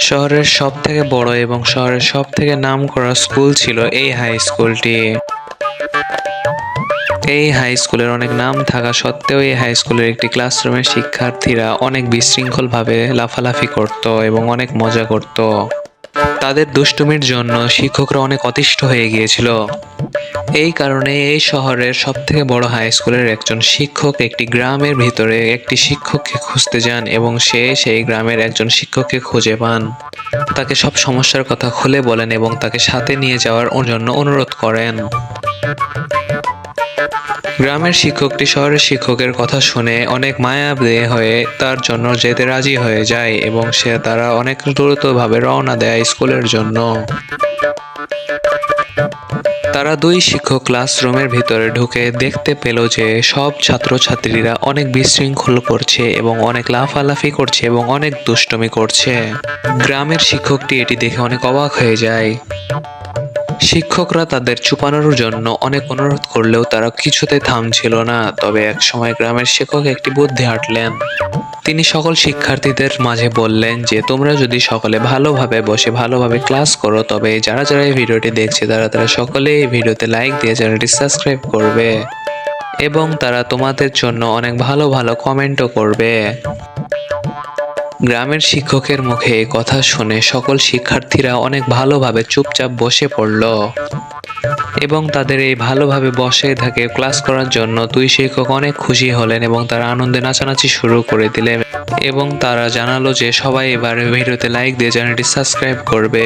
শহরের সব থেকে বড় এবং শহরের সব থেকে নাম করা স্কুল ছিল এই হাই স্কুলটি এই হাই স্কুলের অনেক নাম থাকা সত্ত্বেও এই হাই স্কুলের একটি ক্লাসরুমের শিক্ষার্থীরা অনেক বিশৃঙ্খলভাবে লাফালাফি করত এবং অনেক মজা করত। তাদের দুষ্টুমির জন্য শিক্ষকরা অনেক অতিষ্ঠ হয়ে গিয়েছিল। এই কারণে এই শহরের সব থেকে বড় হাই স্কুলের একজন শিক্ষক একটি গ্রামের ভিতরে একটি শিক্ষককে খুঁজতে যান এবং সে সেই গ্রামের একজন শিক্ষককে খুঁজে পান। তাকে সব সমস্যার কথা খুলে বলেন এবং তাকে সাথে নিয়ে যাওয়ার জন্য অনুরোধ করেন। গ্রামের শিক্ষকটি শহরের শিক্ষকের কথা শুনে অনেক মায়াবে হয়ে তার জন্য যেতে রাজি হয়ে যায় এবং সে তারা অনেক দ্রুতভাবে রওনা দেয় স্কুলের জন্য। তারা দুই শিক্ষক ক্লাসরুমের ভিতরে ঢুকে দেখতে পেল যে সব ছাত্রছাত্রীরা অনেক বিশৃঙ্খল করছে এবং অনেক লাফালাফি করছে এবং অনেক দুষ্টমি করছে। গ্রামের শিক্ষকটি এটি দেখে অনেক অবাক হয়ে যায়। শিক্ষকরা তাদের চুপানোর জন্য অনেক অনুরোধ করলেও তারা কিছুতে থামছিল না, তবে এক সময় গ্রামের শিক্ষক একটি বুদ্ধি হাঁটলেন। তিনি সকল শিক্ষার্থীদের মাঝে বললেন যে, তোমরা যদি সকলে ভালোভাবে বসে ভালোভাবে ক্লাস করো, তবে যারা যারা এই ভিডিওটি দেখছে, তারা তারা সকলে এই ভিডিওতে লাইক দিয়ে চ্যানেলটি সাবস্ক্রাইব করবে এবং তারা তোমাদের জন্য অনেক ভালো ভালো কমেন্টও করবে। গ্রামের শিক্ষকের মুখে কথা শুনে সকল শিক্ষার্থীরা অনেক ভালোভাবে চুপচাপ বসে পড়ল। এবং তাদের এই ভালোভাবে বসে থাকে ক্লাস করার জন্য দুই শিক্ষক অনেক খুশি হলেন এবং তারা আনন্দে নাচানাচি শুরু করে দিলেন। এবং তারা জানালো যে সবাই এবার ভিডিওতে লাইক দিয়ে চ্যানেলটি সাবস্ক্রাইব করবে।